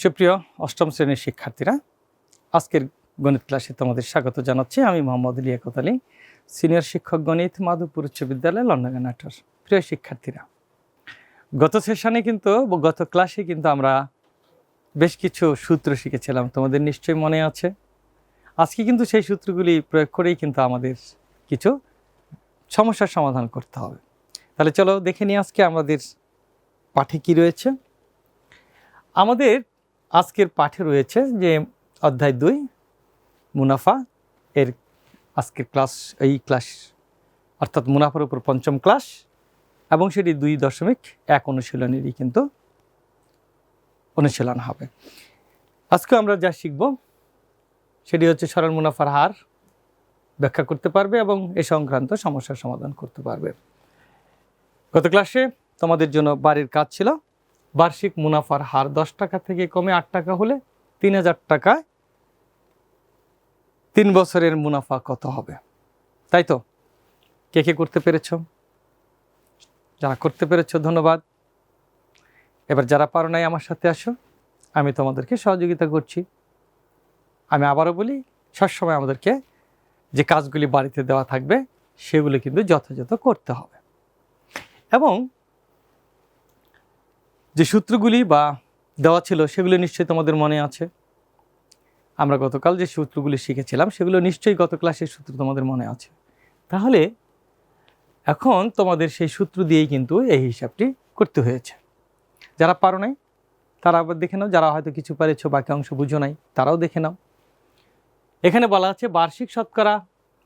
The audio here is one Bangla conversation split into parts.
সুপ্রিয় অষ্টম শ্রেণির শিক্ষার্থীরা, আজকের গণিত ক্লাসে তোমাদের স্বাগত জানাচ্ছি। আমি মোহাম্মদ লিয়া কোতালি সিনিয়র শিক্ষক গণিত, মাধবপুর উচ্চ বিদ্যালয় লন্ডনাঘাটার প্রিয় শিক্ষার্থীরা, গত সেশনে কিন্তু, গত ক্লাসে কিন্তু আমরা বেশ কিছু সূত্র শিখেছিলাম। তোমাদের নিশ্চয়ই মনে আছে। আজকে কিন্তু সেই সূত্রগুলি প্রয়োগ করেই কিন্তু আমাদের কিছু সমস্যার সমাধান করতে হবে। তাহলে চলো দেখে নিই আজকে আমাদের পাঠে কি রয়েছে। আমাদের আজকের পাঠে রয়েছে যে অধ্যায় দুই, মুনাফা এর আজকের ক্লাস, এই ক্লাস, অর্থাৎ মুনাফার উপর পঞ্চম ক্লাস, এবং সেটি দুই দশমিক এক অনুশীলনেরই কিন্তু অনুশীলন হবে। আজকে আমরা যা শিখব, সেটি হচ্ছে সরল মুনাফার হার ব্যাখ্যা করতে পারবে এবং এ সংক্রান্ত সমস্যার সমাধান করতে পারবে। গত ক্লাসে তোমাদের জন্য বাড়ির কাজ ছিল বার্ষিক মুনাফার হার দশ টাকা থেকে কমে আট টাকা হলে তিন হাজার টাকায় তিন বছরের মুনাফা কত হবে? তাই তো? কে কে করতে পেরেছ? যারা করতে পেরেছ, ধন্যবাদ। এবার যারা পারো নাই আমার সাথে আসো, আমি তোমাদেরকে সহযোগিতা করছি। আমি আবারও বলি, সবসময় আমাদেরকে যে কাজগুলি বাড়িতে দেওয়া থাকবে, সেগুলো কিন্তু যথাযথ করতে হবে। এবং যে সূত্রগুলি বা দেওয়া ছিল, সেগুলো নিশ্চয়ই তোমাদের মনে আছে। আমরা গতকাল যে সূত্রগুলি শিখেছিলাম, সেগুলো নিশ্চয়ই গত ক্লাসের সূত্র তোমাদের মনে আছে। তাহলে এখন তোমাদের সেই সূত্র দিয়েই কিন্তু এই হিসাবটি করতে হয়েছে। যারা পারো নাই, তারা আবার দেখে নাও, যারা হয়তো কিছু পারেছো, বাকি অংশ বুঝো নাই, তারাও দেখে নাও। এখানে বলা আছে, বার্ষিক শতকরা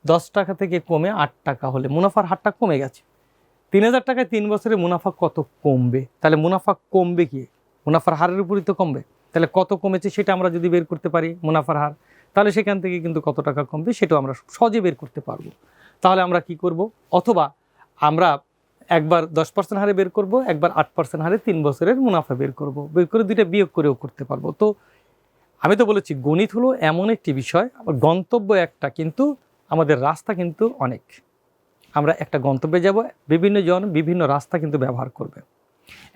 দশ টাকা থেকে কমে আট টাকা হলে, মুনাফার হারটা কমে গেছে। তিন হাজার টাকায় তিন বছরে মুনাফা কত কমবে? তাহলে মুনাফা কমবে কি? মুনাফার হারের উপরই তো কমবে। তাহলে কত কমেছে সেটা আমরা যদি বের করতে পারি মুনাফার হার, তাহলে সেখান থেকে কিন্তু কত টাকা কমবে সেটাও আমরা সহজে বের করতে পারব। তাহলে আমরা কি করব? অথবা আমরা একবার দশ পার্সেন্ট হারে বের করব, একবার আট পার্সেন্ট হারে তিন বছরের মুনাফা বের করব। বের করে দুইটা বিয়োগ করেও করতে পারব। তো আমি তো বলেছি, গণিত হলো এমন একটি বিষয়, গন্তব্য একটা, কিন্তু আমাদের রাস্তা কিন্তু অনেক। আমরা একটা গন্তব্যে যাব, বিভিন্ন জন বিভিন্ন রাস্তা কিন্তু ব্যবহার করবে।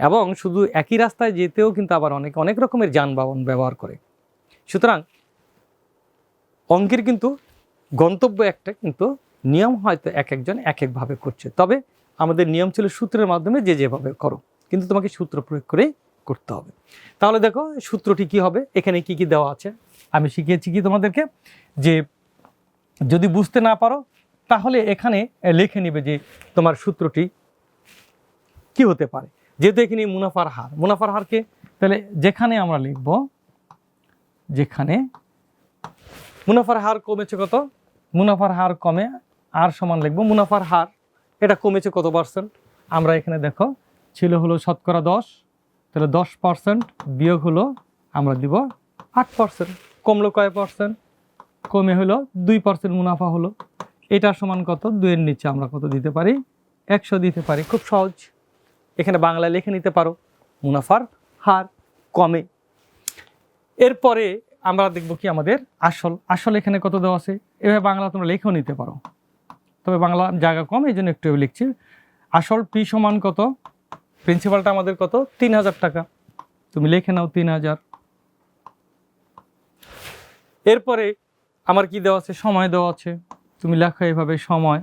এবং শুধু একই রাস্তায় যেতেও কিন্তু আবার অনেক অনেক রকমের যানবাহন ব্যবহার করে। সুতরাং অঙ্কের কিন্তু গন্তব্য একটা, কিন্তু নিয়ম হয়তো এক একজন এক একভাবে করছে। তবে আমাদের নিয়ম ছিল সূত্রের মাধ্যমে যে যেভাবে করো, কিন্তু তোমাকে সূত্র প্রয়োগ করেই করতে হবে। তাহলে দেখো সূত্রটি কি হবে, এখানে কি কি দেওয়া আছে? আমি শিখিয়েছি কি তোমাদেরকে? যে যদি বুঝতে না পারো তাহলে এখানে লিখে নিবে যে তোমার সূত্রটি কি হতে পারে। যেহেতু এখানে মুনাফার হার, মুনাফার হারকে তাহলে যেখানে আমরা লিখব, যেখানে মুনাফার হার কমেছে কত? মুনাফার হার কমে আর সমান লিখব, মুনাফার হার, এটা কমেছে কত পার্সেন্ট আমরা এখানে দেখো, ছিল হলো শতকরা দশ, তাহলে দশ পার্সেন্ট বিয়োগ হলো আমরা দিব আট পার্সেন্ট কমলো কয় পার্সেন্ট কমে হলো দুই পার্সেন্ট মুনাফা হলো। এটা সমান কত? দুইয়ের নিচে আমরা কত দিতে পারি? একশো দিতে পারি। খুব সহজ। এখানে বাংলায় লিখে নিতে পারো। মুনাফার হার কমে। এরপরে আমরা দেখব কি আমাদের আসল। আসল এখানে কত দেওয়া আছে? এভাবে বাংলা তোমরা লিখেও নিতে পারো। তবে বাংলা জায়গা কম এই জন্য একটু লিখছি। আসল পি সমান কত? প্রিন্সিপালটা আমাদের কত? তিন হাজার টাকা। তুমি লিখে নাও তিন হাজার। এরপরে আমার কি দেওয়া আছে? সময় দেওয়া আছে। তুমি লেখো এভাবে সময়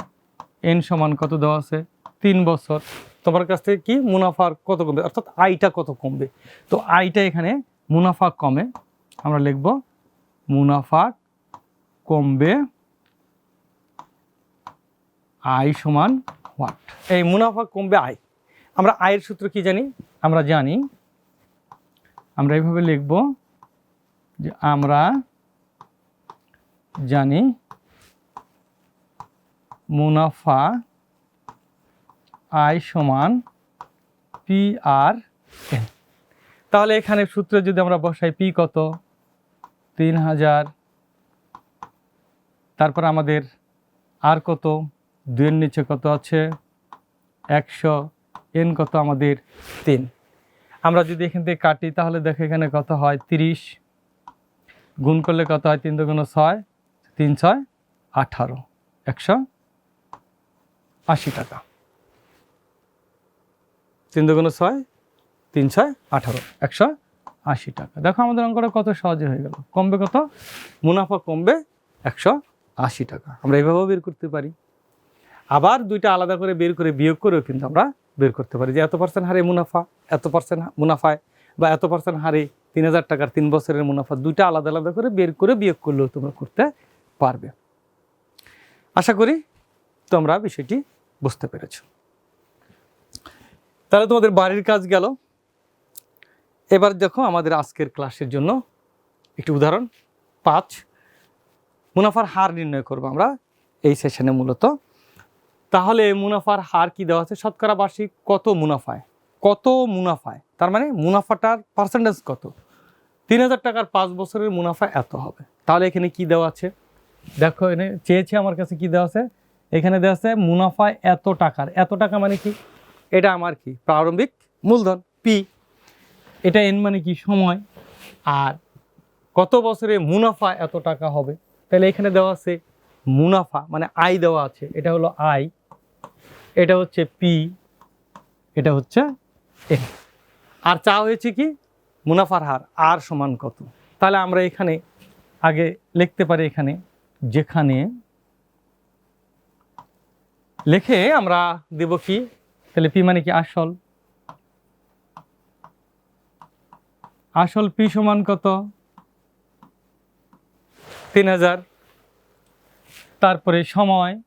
এন সমান কত দেওয়া আছে? তিন বছর। তোমার কাছ থেকে কি মুনাফার কত কমবে? অর্থাৎ আয়টা কত কমবে? তো আয়টা এখানে মুনাফা কমে, আমরা লিখব মুনাফা কমবে আয় সমান হোয়াট এই মুনাফা কমবে আয়। আমরা আয়ের সূত্র কি জানি? আমরা জানি, আমরা এইভাবে লিখব যে আমরা জানি মুনাফা আয় সমান পি আর এন। তাহলে এখানে সূত্রে যদি আমরা বসাই পি কত? তিন হাজার। তারপর আমাদের আর কত? দুইয়ের নিচে কত আছে? একশো। এন কত আমাদের? তিন। আমরা যদি এখান থেকে কাটি, তাহলে দেখো এখানে কত হয়? তিরিশ। গুণ করলে কত হয়? তিন দুগুণ ছয়। তিন ছয় আঠারো। একশো আশি টাকা। তিন দুগুণ ছয়, তিন ছয়, আঠারো, একশো আশি টাকা। দেখো আমাদের অঙ্কটা কত সহজে হয়ে গেল। কমবে কত? মুনাফা কমবে একশো আশি টাকা। আমরা এভাবেও বের করতে পারি। আবার দুইটা আলাদা করে বের করে বিয়োগ করেও কিন্তু আমরা বের করতে পারি। যে এত পার্সেন্ট হারে মুনাফা, এত পার্সেন্ট মুনাফায় বা এত পার্সেন্ট হারে তিন হাজার টাকার তিন বছরের মুনাফা, দুইটা আলাদা আলাদা করে বের করে বিয়োগ করলেও তোমরা করতে পারবে। আশা করি তোমরা বিষয়টি বুঝতে পেরেছ। তাহলে তোমাদের বাড়ির কাজ গেল। এবার দেখো আমাদের আজকের ক্লাসের জন্য একটি উদাহরণ। পাঁচ, মুনাফার হার নির্ণয় করব আমরা এই সেশনে মূলত। তাহলে মুনাফার হার কি দেওয়া আছে? শতকরা বার্ষিক কত মুনাফায়? কত মুনাফায়? তার মানে মুনাফাটার পার্সেন্টেজ কত? তিন হাজার টাকার পাঁচ বছরের মুনাফা এত হবে। তাহলে এখানে কি দেওয়া আছে? দেখো এখানে চেয়েছে আমার কাছে কি দেওয়া আছে? এখানে দেওয়া আছে মুনাফা এত টাকার। এত টাকা মানে কি? এটা আমার কি? প্রারম্ভিক মূলধন পি এটা এন মানে কি? সময়। আর কত বছরে মুনাফা এত টাকা হবে? তাহলে এখানে দেওয়া আছে মুনাফা মানে আয় দেওয়া আছে। এটা হলো আয়। এটা হচ্ছে পি এটা হচ্ছে এন আর চা হয়েছে কি? মুনাফার হার, আর সমান কত? তাহলে আমরা এখানে আগে লিখতে পারি এখানে, যেখানে লিখে আমরা দেব কি? তাহলে পি মানে কি আসল? আসল পি সমান কত? তিন হাজার। তারপরে সময়।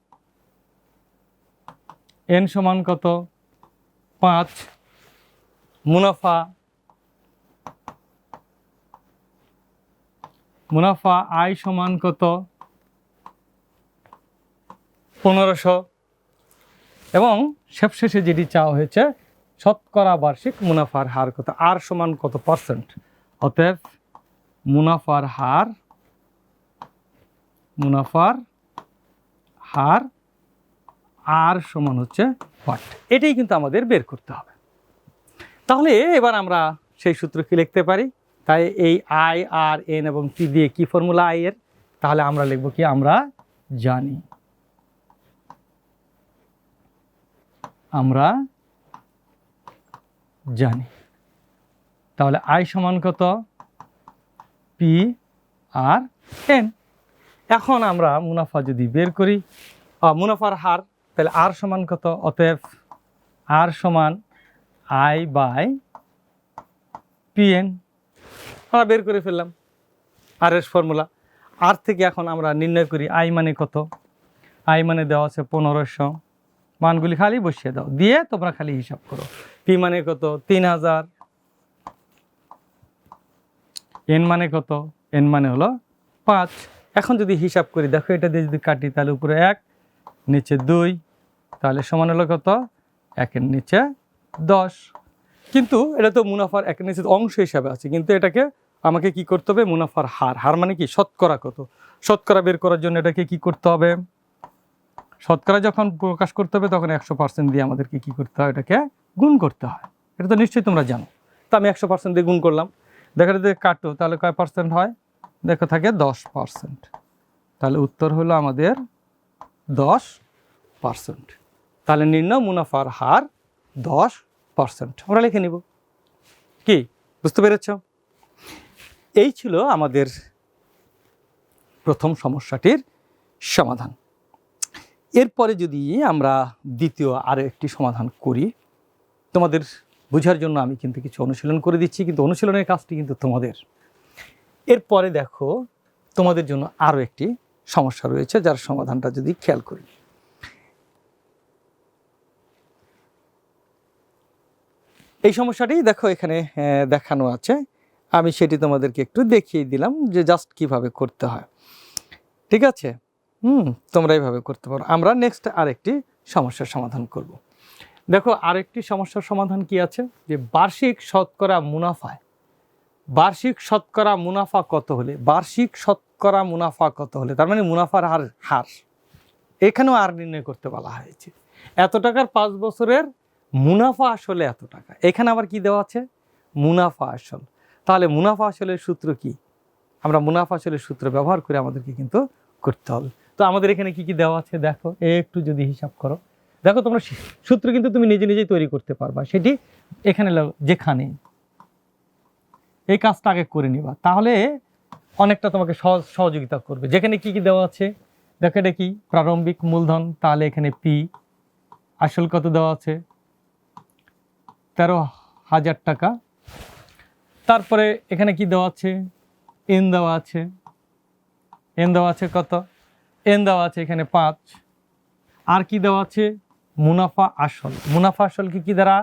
এন সমান কত? পাঁচ। মুনাফা। মুনাফা আয় সমান কত? পনেরোশো। এবং সবশেষে যেটি চাওয়া হয়েছে, শতকরা বার্ষিক মুনাফার হার কত? আর সমান কত পার্সেন্ট? অতএব মুনাফার হার মুনাফার হার আর সমান হচ্ছে হোয়াট এটাই কিন্তু আমাদের বের করতে হবে। তাহলে এবার আমরা সেই সূত্র কি লিখতে পারি? তাই এই আই আর এন এবং টি দিয়ে কি ফর্মুলা আই এর? তাহলে আমরা লিখব কি? আমরা জানি। আমরা জানি। তাহলে আই সমান কত? পি আর এন এখন আমরা মুনাফা যদি বের করি মুনাফার হার, তাহলে আর সমান কত? অতএব আর সমান আই বাই পিএন আমরা বের করে ফেললাম আর এস ফর্মুলা আর থেকে এখন আমরা নির্ণয় করি আই মানে কত? আই মানে দেওয়া আছে পনেরোশো। মানগুলি খালি বসিয়ে দাও। দিয়ে তোমরা খালি হিসাব করো। পি মানে কত? তিন হাজার। এন মানে কত? এন মানে হলো পাঁচ। এখন যদি হিসাব করি, দেখো এটা দিয়ে যদি কাটি, তাহলে উপরে এক, নিচে দুই, তাহলে সমান হলো কত? একের নিচে দশ। কিন্তু এটা তো মুনাফার একের নিচে অংশ হিসাবে আছে, কিন্তু এটাকে আমাকে কি করতে হবে? মুনাফার হার। হার মানে কি? শতকরা কত? শতকরা বের করার জন্য এটাকে কি করতে হবে? শতকরা যখন প্রকাশ করতে হবে, তখন একশো পার্সেন্ট দিয়ে আমাদেরকে কি করতে হয়? এটাকে গুণ করতে হয়। এটা তো নিশ্চয়ই তোমরা জানো। তো আমি একশো পার্সেন্ট দিয়ে গুণ করলাম। দেখা যদি কাটো, তাহলে কয় পার্সেন্ট হয়? দেখো, থাকে দশ পার্সেন্ট তাহলে উত্তর হলো আমাদের দশ পার্সেন্ট তাহলে নির্ণয় মুনাফার হার দশ পার্সেন্ট আমরা লিখে নিব। কি? বুঝতে পেরেছ? এই ছিল আমাদের প্রথম সমস্যাটির সমাধান। এরপরে যদি আমরা দ্বিতীয় আরও একটি সমাধান করি, তোমাদের বোঝার জন্য আমি কিন্তু কিছু অনুশীলন করে দিচ্ছি, কিন্তু অনুশীলনের কাজটি কিন্তু তোমাদের। এরপরে দেখো, তোমাদের জন্য আরও একটি সমস্যা রয়েছে, যার সমাধানটা যদি খেয়াল করি। এই সমস্যাটি দেখো এখানে দেখানো আছে। আমি সেটি তোমাদেরকে একটু দেখিয়ে দিলাম যে জাস্ট কীভাবে করতে হয়। ঠিক আছে? হুম, তোমরা এইভাবে করতে পারো। আমরা নেক্সট আরেকটি সমস্যার সমাধান করব। দেখো, আরেকটি সমস্যার সমাধান কি আছে? যে বার্ষিক শতকরা মুনাফায়, বার্ষিক শতকরা মুনাফা কত হলে, বার্ষিক শতকরা মুনাফা কত হলে, তার মানে মুনাফার হার হার, এখানেও আর নির্ণয় করতে বলা হয়েছে। এত টাকার পাঁচ বছরের মুনাফা আসলে এত টাকা। এখানে আবার কি দেওয়া আছে? মুনাফা আসল। তাহলে মুনাফা আসলের সূত্র কি? আমরা মুনাফা আসলের সূত্র ব্যবহার করে আমাদেরকে কিন্তু করতে হবে। তো আমাদের এখানে কি কি দেওয়া আছে দেখো, একটু যদি হিসাব করো। দেখো তোমরা সূত্র কিন্তু তুমি নিজে নিজেই তৈরি করতে পারবা। সেটি এখানে যেখানে। এই কাজটা আগে করে নিবা। তাহলে অনেকটা তোমাকে সহযোগিতা করবে। যেখানে কি কি দেওয়া আছে, দেখো এটা কি? প্রারম্ভিক মূলধন, তাহলে এখানে পি। আসল কত দেওয়া আছে? তেরো হাজার টাকা। তারপরে এখানে কি দেওয়া আছে? এন দেওয়া আছে। এন দেওয়া আছে কত? এন দেওয়া আছে এখানে পাঁচ। আর কি দেওয়া আছে? মুনাফা আসল। মুনাফা আসল কি কি দ্বারা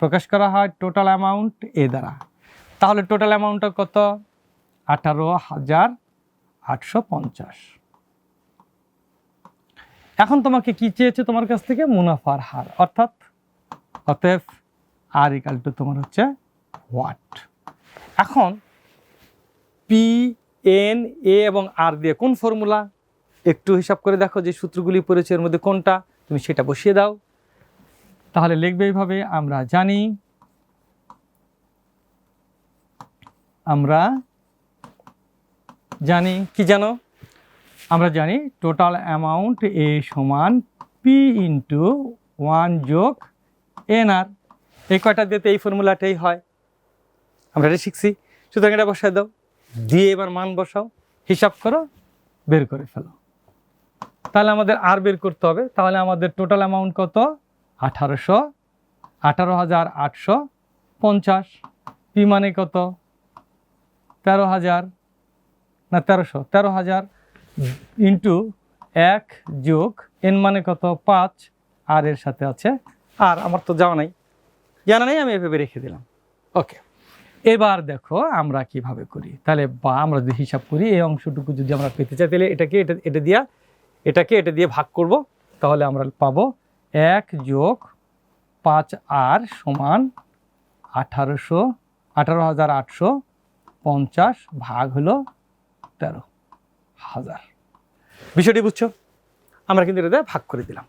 প্রকাশ করা হয়? টোটাল অ্যামাউন্ট এ দ্বারা। তাহলে টোটাল অ্যামাউন্টটা কত? আঠারো হাজার আটশো পঞ্চাশ। এখন তোমাকে কি চেয়েছে তোমার কাছ থেকে? মুনাফার হার। অর্থাৎ অতএব আর ইকাল টু তোমার হচ্ছে হোয়াট এখন পি এন এ এবং আর দিয়ে কোন ফর্মুলা একটু হিসাব করে দেখো যে সূত্রগুলি পড়েছে, এর মধ্যে কোনটা? তুমি সেটা বসিয়ে দাও। তাহলে লিখবে এইভাবে, আমরা জানি আমরা জানি, কি জানো? আমরা জানি টোটাল অ্যামাউন্ট এ সমান পি ইন্টু ওয়ান যোগ এন আর এই কয়টা দিতে এই ফর্মুলাটাই হয়। আমরা এটা শিখছি। সুতরাং এটা বসায় দাও। দিয়ে এবার মান বসাও। হিসাব করো, বের করে ফেলো। তাহলে আমাদের আর বের করতে হবে। তাহলে আমাদের টোটাল অ্যামাউন্ট কত? আঠারোশো আঠারো হাজার আটশো পঞ্চাশ। পি মানে কত? তেরো হাজার না তেরোশো তেরো হাজার ইন্টু এক যোগ এন মানে কত? পাঁচ। আর এর সাথে আছে আর আমার তো যাওয়া নাই। জানা নেই আমি এভাবে রেখে দিলাম। ওকে এবার দেখো আমরা কীভাবে করি। তাহলে বা আমরা যদি হিসাব করি এই অংশটুকু যদি আমরা পেতে চাই তাহলে এটাকে এটা এটা দিয়া এটাকে এটা দিয়ে ভাগ করব, তাহলে আমরা পাবো এক যোগ পাঁচ আর সমান আঠারোশো, আঠারো হাজার আটশো পঞ্চাশ ভাগ হলো তেরো হাজার। বিষয়টি বুঝছ? আমরা কিন্তু এটা ভাগ করে দিলাম।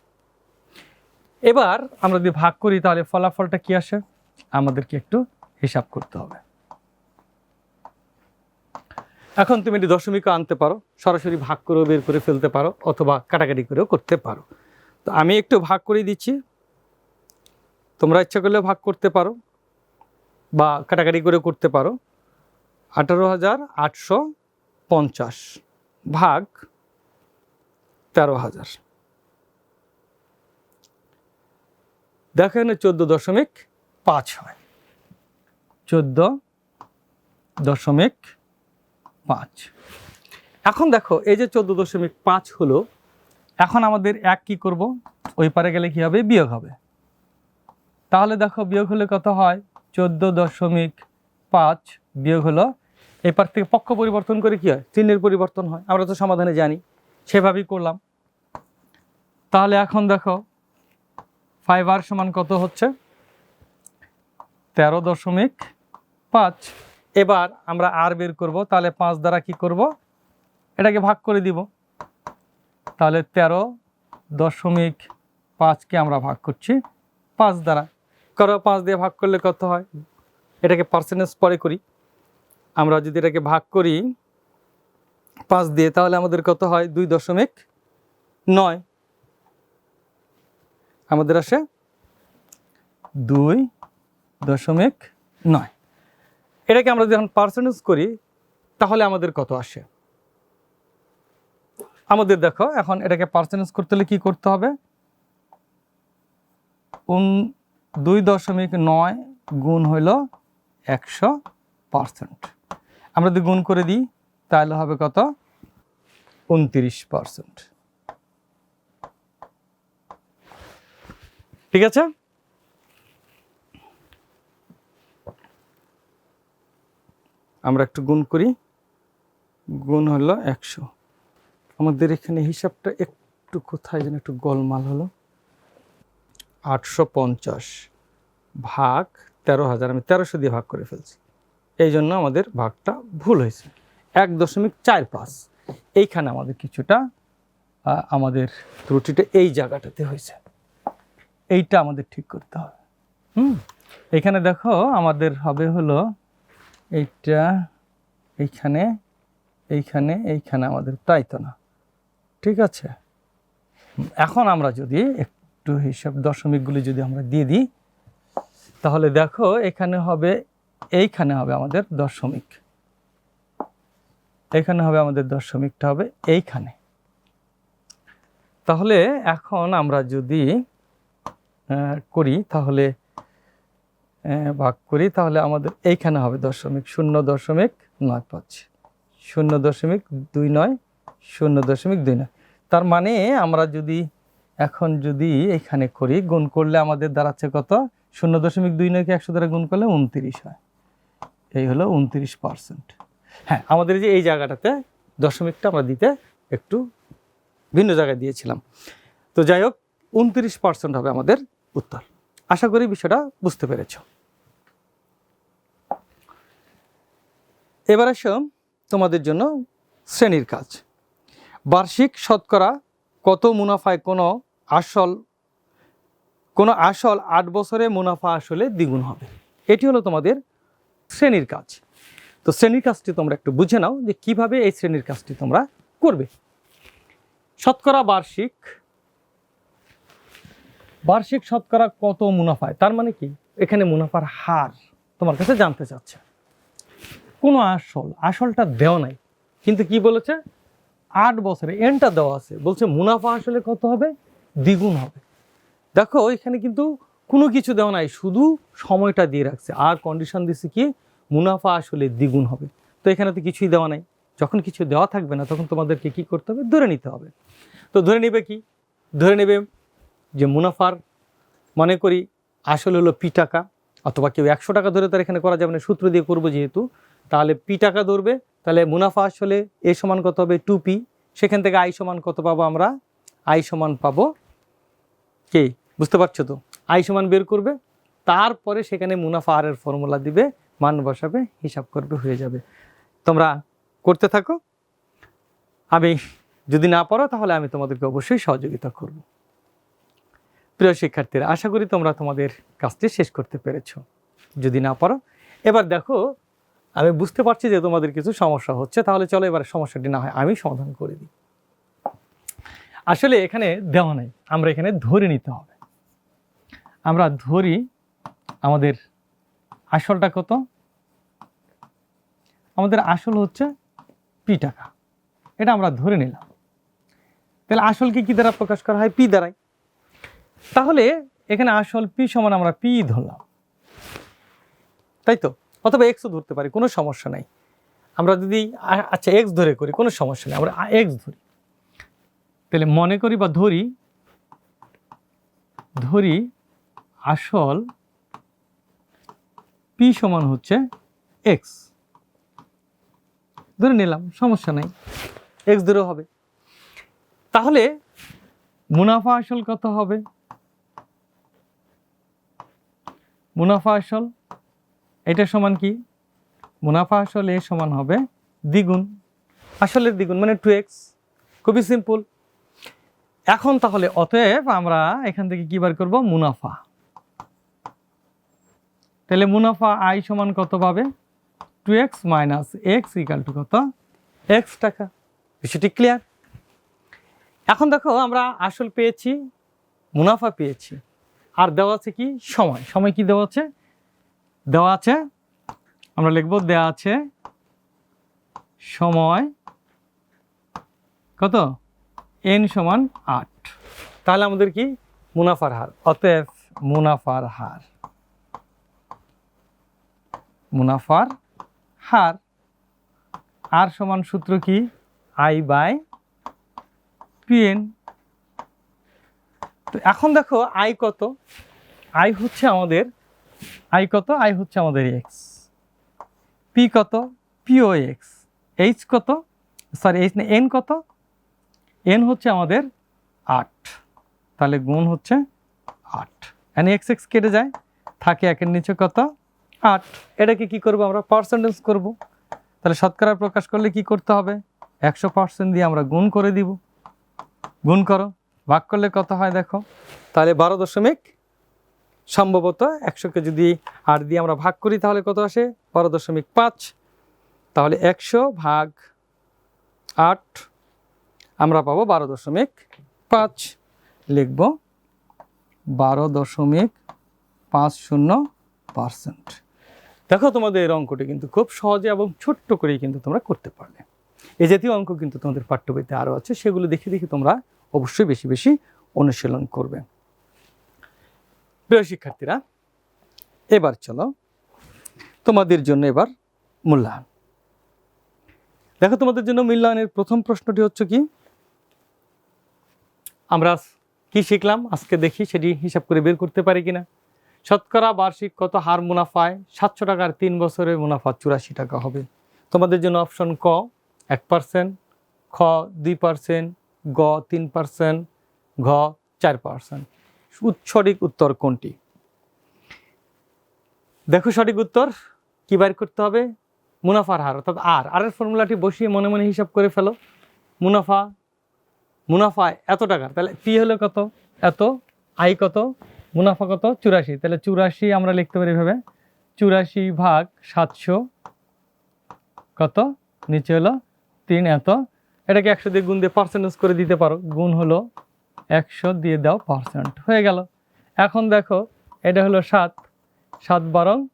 এবার আমরা যদি ভাগ করি, তাহলে ফলাফলটা কি আসে? আমাদেরকে একটু হিসাব করতে হবে। এখন তুমি এটি দশমিকও আনতে পারো, সরাসরি ভাগ করেও বের করে ফেলতে পারো, অথবা কাটাকাটি করেও করতে পারো। তো আমি একটু ভাগ করে দিচ্ছি। তোমরা ইচ্ছা করলে ভাগ করতে পারো বা কাটাকাটি করে করতে পারো। আঠারো হাজার আটশো পঞ্চাশ ভাগ তেরো হাজার। দেখো এখানে চোদ্দ দশমিক পাঁচ হয়। চোদ্দ দশমিক পাঁচ। এখন দেখো, এই যে চোদ্দ দশমিক পাঁচ হলো, এখন আমাদের এক কি করব? ওই পারে গেলে কি হবে? বিয়োগ হবে। তাহলে দেখো, বিয়োগ হলে কত হয়? চোদ্দ দশমিক পাঁচ বিয়োগ হলো এপার থেকে পক্ষ পরিবর্তন করে কি হয়? চিহ্নের পরিবর্তন হয়। আমরা তো সমাধানে জানি, সেভাবেই করলাম। তাহলে এখন দেখো ফাইভ আর সমান কত হচ্ছে? তেরো দশমিক পাঁচ। এবার আমরা আর বের করব, তাহলে পাঁচ দ্বারা কি করব? এটাকে ভাগ করে দিব। তাহলে তেরো দশমিক পাঁচকে আমরা ভাগ করছি পাঁচ দ্বারা। করো পাঁচ দিয়ে ভাগ করলে কত হয়? এটাকে পার্সেন্টেজ পরে করি। আমরা যদি এটাকে ভাগ করি পাঁচ দিয়ে, তাহলে আমাদের কত হয়? দুই দশমিক নয়। আমাদের আসে দুই দশমিক নয়। এটাকে আমরা যখন পার্সেন্টেজ করি, তাহলে আমাদের কত আসে? আমাদের দেখো, এখন এটাকে পার্সেন্টেজ করতে হলে কি করতে হবে? উন দুই দশমিক নয় গুণ হইল একশো পার্সেন্ট আমরা যদি গুণ করে দিই, তাহলে হবে কত? উনত্রিশ পার্সেন্ট ঠিক আছে? আমরা একটু গুণ করি। গুণ হলো একশো। আমাদের এখানে হিসাবটা একটু কোথায় যেন একটু গোলমাল হলো। আটশো পঞ্চাশ ভাগ তেরো হাজার, আমি তেরোশো দিয়ে ভাগ করে ফেলছি। এই জন্য আমাদের ভাগটা ভুল হয়েছে। এক দশমিক চার পাঁচ। এইখানে আমাদের কিছুটা আমাদের ত্রুটিটা এই জায়গাটাতে হয়েছে। এইটা আমাদের ঠিক করতে হবে। হুম? এখানে দেখো, আমাদের হবে হলো এইটা এইখানে এইখানে এইখানে আমাদের তাই তো না। ঠিক আছে? এখন আমরা যদি একটু হিসাব দশমিকগুলি যদি আমরা দিয়ে দিই, তাহলে দেখো এখানে হবে, এইখানে হবে আমাদের দশমিক। এখানে হবে আমাদের দশমিকটা হবে এইখানে। তাহলে এখন আমরা যদি করি, তাহলে ভাগ করি, তাহলে আমাদের এইখানে হবে দশমিক শূন্য দশমিক নয় পাঁচ। শূন্য দশমিক দুই নয়, শূন্য দশমিক দুই নয়। তার মানে আমরা যদি এখন যদি এখানে করি, গুণ করলে আমাদের দাঁড়াচ্ছে কত? শূন্য দশমিক দুই নয়কে একশো দ্বারা গুণ করলে উনত্রিশ হয়। এই হলো উনত্রিশ পার্সেন্ট। হ্যাঁ আমাদের যে এই জায়গাটাতে দশমিকটা আমরা দিতে একটু ভিন্ন জায়গায় দিয়েছিলাম। তো যাই হোক, উনত্রিশ পার্সেন্ট হবে আমাদের উত্তর। আশা করি বিষয়টা বুঝতে পেরেছ। এবার আসো তোমাদের জন্য শ্রেণির কাজ। বার্ষিক শতকরা কত মুনাফায় কোনো আসল কোনো আসল আট বছরে মুনাফা আসলে দ্বিগুণ হবে? এটি হলো তোমাদের শ্রেণির কাজ। তো শ্রেণির কাজটি তোমরা একটু বুঝে নাও যে কীভাবে এই শ্রেণির কাজটি তোমরা করবে। শতকরা বার্ষিক বার্ষিক শতকরা কত মুনাফায়? তার মানে কি? এখানে মুনাফার হার তোমার কাছে জানতে চাচ্ছে। কোনো আসল, আসলটা দেওয়া নাই। কিন্তু কি বলেছে? আট বছরে এনটা দেওয়া আছে। বলছে মুনাফা আসলে কত হবে? দ্বিগুণ হবে। দেখো, এখানে কিন্তু কোনো কিছু দেওয়া নাই, শুধু সময়টা দিয়ে রাখছে। আর কন্ডিশন দিচ্ছে কি? মুনাফা আসলে দ্বিগুণ হবে। তো এখানে তো কিছুই দেওয়া নাই। যখন কিছু দেওয়া থাকবে না, তখন তোমাদেরকে কি করতে হবে? ধরে নিতে হবে। তো ধরে নেবে কি? ধরে নেবে যে মুনাফার, মনে করি, আসলে হলো পি টাকা, অথবা কেউ একশো টাকা ধরে তার এখানে করা যাবে না। সূত্র দিয়ে করব যেহেতু। তাহলে পি টাকা ধরবে, তাহলে মুনাফা আসলে এ সমান কত হবে? টু পি সেখান থেকে আই সমান কত পাবো আমরা? আই সমান পাবো কে বুঝতে পারছ তো? আই সমান বের করবে, তারপরে সেখানে মুনাফা আর এর ফর্মুলা দিবে, মান বসাবে, হিসাব করবে, হয়ে যাবে। তোমরা করতে থাকো। আমি যদি না পারো, তাহলে আমি তোমাদেরকে অবশ্যই সহযোগিতা করব। প্রিয় শিক্ষার্থীরা, আশা করি তোমরা তোমাদের কাজটি শেষ করতে পেরেছ। যদি না পারো, এবার দেখো আমি বুঝতে পারছি যে তোমাদের কিছু সমস্যা হচ্ছে, তাহলে চলো এবার সমস্যাটি না হয়, আমি সমাধান করে দিই। আসলে এখানে দেওয়া নেই, আমরা এখানে ধরে নিতে হবে। আমরা ধরি আমাদের আসলটা কত? আমাদের আসল হচ্ছে পি টাকা, এটা আমরা ধরে নিলাম। তাহলে আসলকে কি দ্বারা প্রকাশ করা হয়? পি দ্বারাই। তাহলে এখানে আসল পি সমান আমরা পি ধরলাম। তাই তো? অথবা এক্সও ধরতে পারি, কোনো সমস্যা নাই। আমরা যদি আচ্ছা এক্স ধরে করি, কোনো সমস্যা নেই, আমরা এক্স ধরি। তাহলে মনে করি বা ধরি ধরি আসল পি সমান হচ্ছে এক্স ধরে নিলাম, সমস্যা নাই। এক্স ধরেও হবে। তাহলে মুনাফা আসল কত হবে? মুনাফা আসল এটা সমান কি? মুনাফা আসলে সমান হবে দ্বিগুণ। আসলে দ্বিগুণ মানে টু এক্স খুবই সিম্পল এখন তাহলে অতএব আমরা এখান থেকে কি বার করব? মুনাফা। তাহলে মুনাফা আই সমান কত পাবে? Two X minus X equal two কত? এক্স টাকা। বিষয়টি ক্লিয়ার এখন দেখো আমরা আসল পেয়েছি, মুনাফা পেয়েছি। আর দেওয়া আছে কি? সময়। সময় কি দেওয়া আছে? দেওয়া আছে। আমরা লিখব দেওয়া আছে সময় কত? এন সমান আট। তাহলে আমাদের কি? মুনাফার হার। অতএব মুনাফার হার। মুনাফার হার। আর সমান সূত্র কি? আই বাই পিএন তো এখন দেখো আই কত? আই হচ্ছে আমাদের আই কত? আই হচ্ছে আমাদের এক্স পি কত? পিও এক্স এইচ কত? সরি এইচ না এন কত? এন হচ্ছে আমাদের আট। তাহলে গুণ হচ্ছে আট। এন এক্স এক্স কেটে যায়। থাকে একের নিচে কত? আট। এটাকে কি করব আমরা? পার্সেন্টেজ করব। তাহলে শতকরা প্রকাশ করলে কি করতে হবে? একশো পার্সেন্ট দিয়ে আমরা গুণ করে দিব। গুণ করো। ভাগ করলে কত হয় দেখো? তাহলে বারো দশমিক সম্ভবত একশোকে যদি আট দিয়ে আমরা ভাগ করি, তাহলে কত আসে? বারো দশমিক পাঁচ। তাহলে একশো ভাগ আট, আমরা পাবো বারো দশমিক পাঁচ। লিখব বারো দশমিক পাঁচ শূন্য পার্সেন্ট। দেখো তোমাদের এই অঙ্কটি কিন্তু খুব সহজে এবং ছোট্ট করেই কিন্তু তোমরা করতে পারবে এই জাতীয় অঙ্ক কিন্তু তোমাদের পাঠ্য বইতে আরও আছে, সেগুলো দেখে দেখে তোমরা অবশ্যই বেশি বেশি অনুশীলন করবে। প্রিয় শিক্ষার্থীরা, এবার চলো তোমাদের জন্য এবার মূল্যায়ন। দেখো তোমাদের জন্য মূল্যায়নের প্রথম প্রশ্নটি হচ্ছে কি? আমরা কি শিখলাম? আজকে দেখি, সেটি হিসাব করে বের করতে পারি কিনা? শতকরা বার্ষিক কত হার মুনাফায় সাতশো টাকার তিন বছরের মুনাফা চুরাশি টাকা হবে? তোমাদের জন্য অপশন ক, এক পার্সেন্ট, খ, দুই পার্সেন্ট, গ, তিন পার্সেন্ট, ঘ, চার পার্সেন্ট। সঠিক উত্তর কোনটি? দেখো সঠিক উত্তর, কি বাইর করতে হবে? মুনাফার হার, অর্থাৎ আর আরের ফর্মুলাটি বসিয়ে মনে মনে হিসাব করে ফেলো। মুনাফা মুনাফা এত টাকার তাহলে পি হলো কত? এত। আই কত? মুনাফা কত? চুরাশি। তাহলে চুরাশি আমরা লিখতে পারি এভাবে। চুরাশি ভাগ সাতশো কত? নিচে হলো তিন এত। এটাকে একশো দিয়ে গুণ দিয়ে পার্সেন্টেজ করে দিতে পারো। গুণ হলো একশো দিয়ে দাও পার্সেন্ট। হয়ে গেল। এখন দেখো, এটা হলো সাত। সাত বারো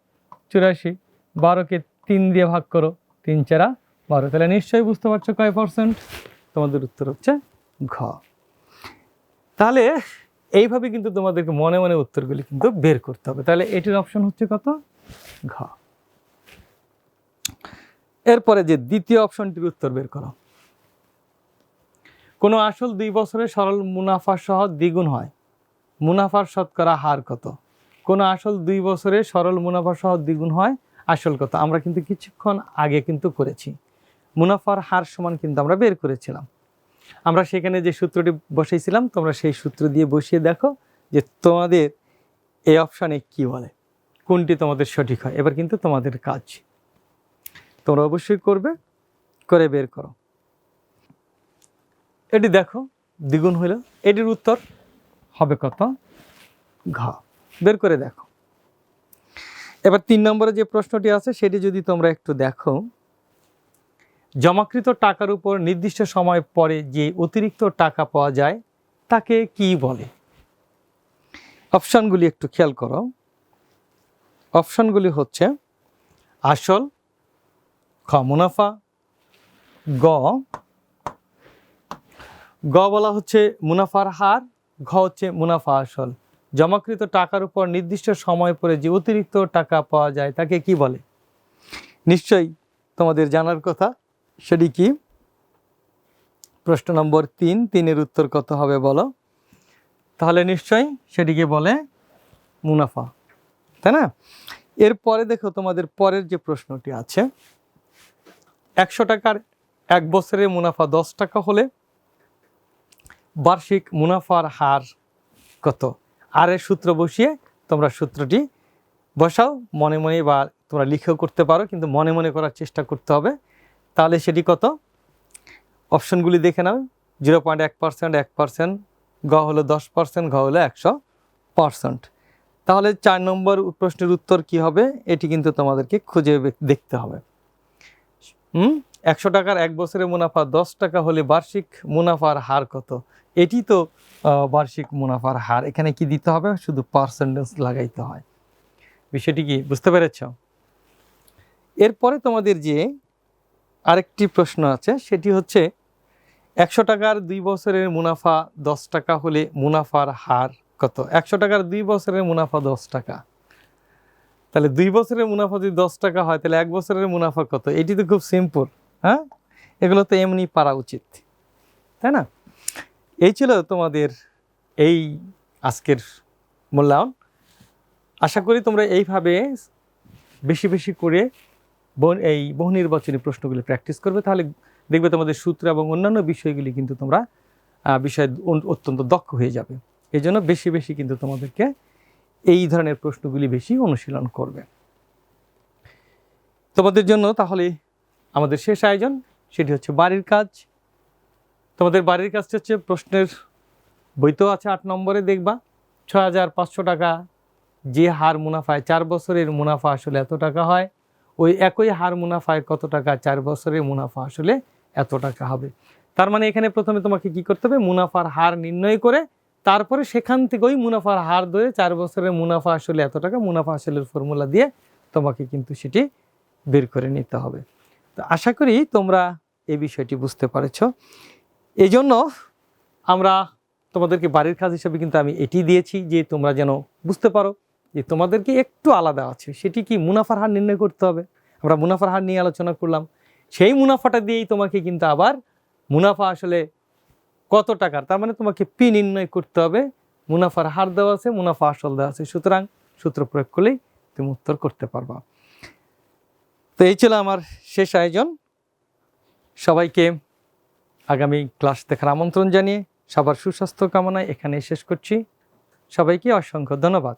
চুরাশি। বারোকে তিন দিয়ে ভাগ করো, তিন চারা বারো। তাহলে নিশ্চয়ই বুঝতে পারছ কয় পার্সেন্ট? তোমাদের উত্তর হচ্ছে ঘ। তাহলে এইভাবে কিন্তু তোমাদেরকে মনে মনে উত্তরগুলি কিন্তু বের করতে হবে। তাহলে এটির অপশন হচ্ছে কত? ঘ। এরপরে যে দ্বিতীয় অপশনটির উত্তর বের করো। কোনো আসল দুই বছরে সরল মুনাফা সহ দ্বিগুণ হয়। মুনাফার শতকরা হার কত? কোনো আসল দুই বছরে সরল মুনাফা সহ দ্বিগুণ হয়, আসল কত? আমরা কিন্তু কিছুক্ষণ আগে কিন্তু করেছি। মুনাফার হার সমান কিন্তু আমরা বের করেছিলাম। আমরা সেখানে যে সূত্রটি বসেছিলাম, তোমরা সেই সূত্র দিয়ে বসিয়ে দেখো যে তোমাদের এই অপশানে কি বলে। কোনটি তোমাদের সঠিক হয়? এবার কিন্তু তোমাদের কাজ। তোমরা অবশ্যই করবে, করে বের করো। এটি দেখো, দ্বিগুণ হইল। এটির উত্তর হবে কত? ঘ। বের করে দেখো। এবার তিন নম্বরে যে প্রশ্নটি আছে, সেটি যদি তোমরা একটু দেখো। জমাকৃত টাকার উপর নির্দিষ্ট সময় পরে যে অতিরিক্ত টাকা পাওয়া যায়, তাকে কি বলে? অপশানগুলি একটু খেয়াল করো। অপশানগুলি হচ্ছে, আসল, খ, মুনাফা, গ গ বলা হচ্ছে মুনাফার হার, ঘ হচ্ছে মুনাফা আসল। জমাকৃত টাকার উপর নির্দিষ্ট সময় পরে যে অতিরিক্ত টাকা পাওয়া যায়, তাকে কি বলে? নিশ্চয়ই তোমাদের জানার কথা, সেটি কি? প্রশ্ন নম্বর তিন, তিনের উত্তর কত হবে বলো? তাহলে নিশ্চয়ই সেটিকে বলে মুনাফা, তাই না? এরপরে দেখো তোমাদের পরের যে প্রশ্নটি আছে, একশো টাকার এক বছরের মুনাফা দশ টাকা হলে বার্ষিক মুনাফার হার কত? আর সূত্র বসিয়ে তোমরা সূত্রটি বসাও। মনে মনে বা তোমরা লিখেও করতে পারো, কিন্তু মনে মনে করার চেষ্টা করতে হবে। তাহলে সেটি কত? অপশনগুলি দেখে নাও। জিরো পয়েন্ট এক পার্সেন্ট এক পার্সেন্ট, গ হলো দশ পার্সেন্ট, ঘ হলো একশো পার্সেন্ট। তাহলে চার নম্বর প্রশ্নের উত্তর কি হবে? এটি কিন্তু তোমাদেরকে খুঁজে দেখতে হবে। হুম? একশো টাকার এক বছরের মুনাফা, দশ টাকা হলে বার্ষিক মুনাফার হার কত? এটি তো বার্ষিক মুনাফার হার। এখানে কি দিতে হবে? শুধু পার্সেন্টেজ লাগাইতে হয়। বিষয়টি কি? বুঝতে পেরেছ? এরপরে তোমাদের যে আরেকটি প্রশ্ন আছে, সেটি হচ্ছে, একশো টাকার দুই বছরের মুনাফা দশ টাকা হলে মুনাফার হার কত? একশো টাকার দুই বছরের মুনাফা দশ টাকা। তাহলে দুই বছরের মুনাফা যদি দশ টাকা হয়, তাহলে এক বছরের মুনাফা কত? এটি তো খুব সিম্পল হ্যাঁ? এগুলো তো এমনি পারা উচিত, তাই না? এই ছিল তোমাদের এই আজকের মূল্যায়ন। আশা করি তোমরা এইভাবে বেশি বেশি করে বহু- এই বহু নির্বাচনী প্রশ্নগুলি প্র্যাকটিস করবে। তাহলে দেখবে তোমাদের সূত্র এবং অন্যান্য বিষয়গুলি কিন্তু তোমরা বিষয়ে অত্যন্ত দক্ষ হয়ে যাবে। এই জন্য বেশি বেশি কিন্তু তোমাদেরকে এই ধরনের প্রশ্নগুলি বেশি অনুশীলন করবে। তোমাদের জন্য তাহলে আমাদের শেষ আয়োজন। সেটি হচ্ছে বাড়ির কাজ। তোমাদের বাড়ির কাজটা হচ্ছে প্রশ্নের বইতেও আছে আট নম্বরে দেখবা। ছ হাজার পাঁচশো টাকা যে হার মুনাফায় চার বছরের মুনাফা আসলে এত টাকা হয়, ওই একই হার মুনাফায় কত টাকা চার বছরের মুনাফা আসলে এত টাকা হবে। তার মানে এখানে প্রথমে তোমাকে কি করতে হবে? মুনাফার হার নির্ণয় করে তারপরে সেখান থেকে ওই মুনাফার হার ধরে চার বছরের মুনাফা আসলে এত টাকা, মুনাফা আসলের ফর্মুলা দিয়ে তোমাকে কিন্তু সেটি বের করে নিতে হবে। তো আশা করি তোমরা এই বিষয়টি বুঝতে পারছ। এই জন্য আমরা তোমাদেরকে বাড়ির কাজ হিসেবে কিন্তু আমি এটি দিয়েছি যে তোমরা যেন বুঝতে পারো যে তোমাদেরকে একটু আলাদা আছে। সেটি কি মুনাফার হার নির্ণয় করতে হবে? আমরা মুনাফার হার নিয়ে আলোচনা করলাম। সেই মুনাফাটা দিয়েই তোমাকে কিন্তু আবার মুনাফা আসলে কত টাকার, তার মানে তোমাকে পি নির্ণয় করতে হবে। মুনাফার হার দেওয়া আছে, মুনাফা আসল দেওয়া আছে। সুতরাং সূত্র প্রয়োগ করলেই তুমি উত্তর করতে পারবা। তো এই ছিল আমার শেষ আয়োজন। সবাইকে আগামী ক্লাস দেখার আমন্ত্রণ জানিয়ে সবার সুস্বাস্থ্য কামনায় এখানে শেষ করছি। সবাইকে অসংখ্য ধন্যবাদ।